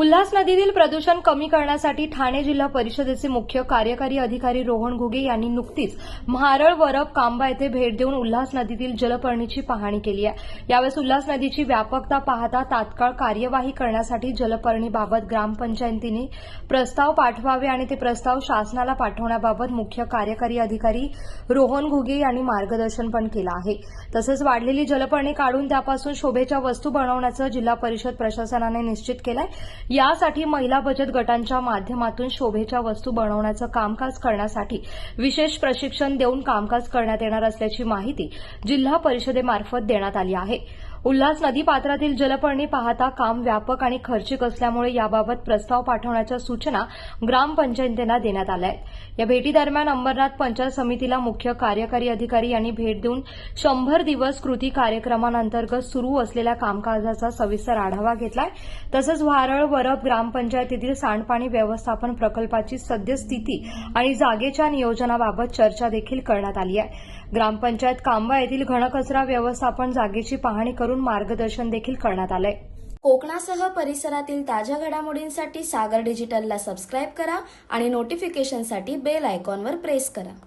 उल्हास नदीतील प्रदूषण कमी करण्यासाठी ठाणे जिल्हा परिषदेचे मुख्य कार्यकारी अधिकारी रोहन घुगे यांनी नुकतीच म्हारळ वरब कांबा येथे भेट देऊन उल्हास नदीतील जलपर्णीची पाहणी केली आहे. यावेळेस उल्हास नदीची व्यापकता पाहता तात्काळ कार्यवाही करण्यासाठी जलपर्णीबाबत ग्रामपंचायतीने प्रस्ताव पाठवावे आणि ते प्रस्ताव शासनाला पाठवण्याबाबत मुख्य कार्यकारी अधिकारी रोहन घुगे यांनी मार्गदर्शन पण केलं आहे. तसंच वाढलेली जलपर्णी काढून त्यापासून शोभेच्या वस्तू बनवण्याचं जिल्हा परिषद प्रशासनाने निश्चित केलंय. यासाठी महिला बचत गटांच्या माध्यमातून शोभेच्या वस्तू बनवण्याचं कामकाज करण्यासाठी विशेष प्रशिक्षण देऊन कामकाज करण्यात येणार असल्याची माहिती जिल्हा परिषदेमार्फत देण्यात आली आहे. उल्हास नदी पात्रातील जलपर्णी पाहता काम व्यापक आणि खर्चिक असल्यामुळे याबाबत प्रस्ताव पाठवण्याच्या सूचना ग्रामपंचायतींना देण्यात आल्या आहेत. या भेटीदरम्यान अंबरनाथ पंचायत समितीला मुख्य कार्यकारी अधिकारी यांनी भेट देऊन शंभर दिवस कृती कार्यक्रमांतर्गत सुरू असलेल्या कामकाजाचा सविस्तर आढावा घेतलाय. तसंच वारळ वरब ग्रामपंचायतीतील सांडपाणी व्यवस्थापन प्रकल्पाची सद्यस्थिती आणि जागेच्या नियोजनाबाबत चर्चा देखील करण्यात आली आहे. ग्रामपंचायत कांबा येथील घनकचरा व्यवस्थापन जागेची पाहणी करून करून मार्गदर्शन देखील करण्यात आलंय. कोकणासह परिसरातील ताज्या घडामोडींसाठी सागर डिजिटलला सबस्क्राईब करा आणि नोटिफिकेशनसाठी बेल आयकॉनवर प्रेस करा.